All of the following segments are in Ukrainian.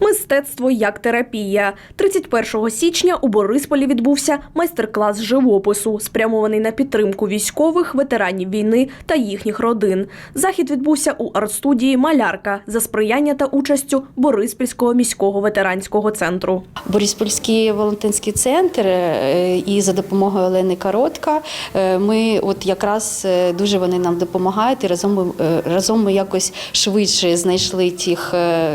Мистецтво як терапія. 31 січня у Борисполі відбувся майстер-клас живопису, спрямований на підтримку військових, ветеранів війни та їхніх родин. Захід відбувся у арт-студії Малярка за сприяння та участю Бориспільського міського ветеранського центру. Бориспільський волонтерський центр е, і за допомогою Олени Коротка е, ми от якраз е, дуже вони нам допомагають і разом ми, разом ми якось швидше знайшли тих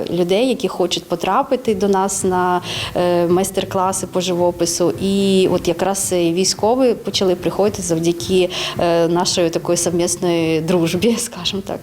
людей, які хочуть потрапити до нас на е, майстер-класи по живопису. І от якраз військові почали приходити завдяки е, нашої такої совмісної дружбі, скажімо так.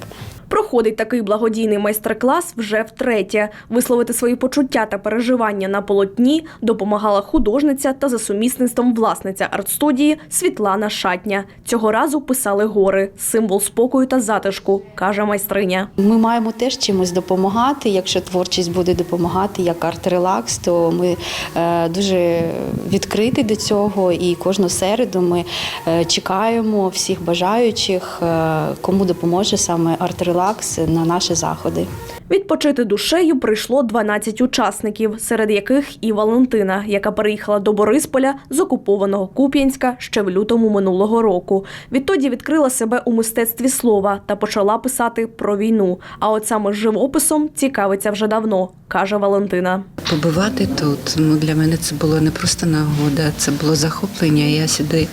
Проходить такий благодійний майстер-клас вже втретє. Висловити свої почуття та переживання на полотні допомагала художниця та за сумісництвом власниця арт-студії Світлана Шатня. Цього разу писали гори, символ спокою та затишку, каже майстриня. Ми маємо теж чимось допомагати. Якщо творчість буде допомагати як арт-релакс, то ми е, дуже відкриті до цього. І кожну середу ми е, чекаємо всіх бажаючих, е, кому допоможе саме арт-релакс на наші заходи. Відпочити душею прийшло 12 учасників, серед яких і Валентина, яка переїхала до Борисполя з окупованого Куп'янська ще в лютому минулого року. Відтоді відкрила себе у мистецтві слова та почала писати про війну. А от саме живописом цікавиться вже давно, каже Валентина. Побувати тут ну для мене це було не просто нагода, це було захоплення. Я сюди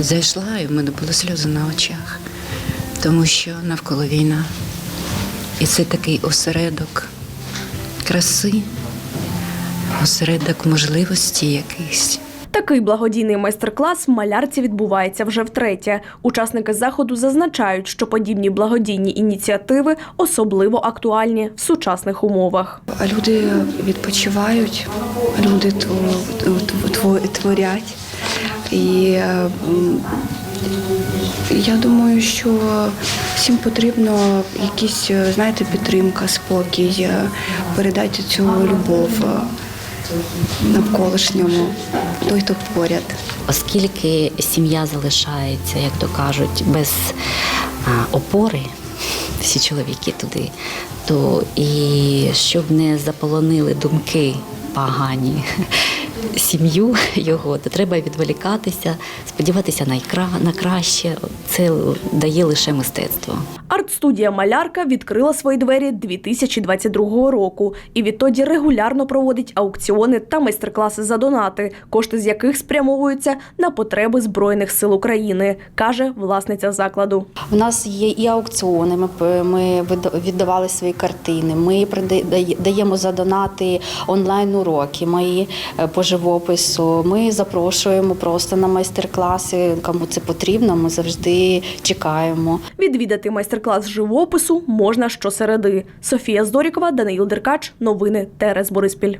зайшла, і в мене були сльози на очах, тому що навколо війна. І це такий осередок краси, осередок можливості якихось. Такий благодійний майстер-клас в малярці відбувається вже втретє. Учасники заходу зазначають, що подібні благодійні ініціативи особливо актуальні в сучасних умовах. А люди відпочивають, люди тво- тво- тво- творять. І е, м, я думаю, що всім потрібно якісь, е, знаєте, підтримка, спокій, е, передати цю любов е, навколишньому, той, хто поряд. оскільки сім'я залишається, як то кажуть, без опори, всі чоловіки туди, то і щоб не заполонили думки погані сім'ю його, то треба відволікатися, сподіватися на, краще. Це дає лише мистецтво. Арт-студія Малярка відкрила свої двері 2022 року і відтоді регулярно проводить аукціони та майстер-класи за донати, кошти з яких спрямовуються на потреби Збройних сил України, каже власниця закладу. У нас є і аукціони. Ми, віддавали свої картини. Ми даємо за донати онлайн уроки мої е, по живопису. Ми запрошуємо просто на майстер-класи. Кому це потрібно, ми завжди чекаємо. Відвідати майстер-клас живопису можна щосереди. Софія Здорікова, Даниїл Деркач. Новини Терес Бориспіль.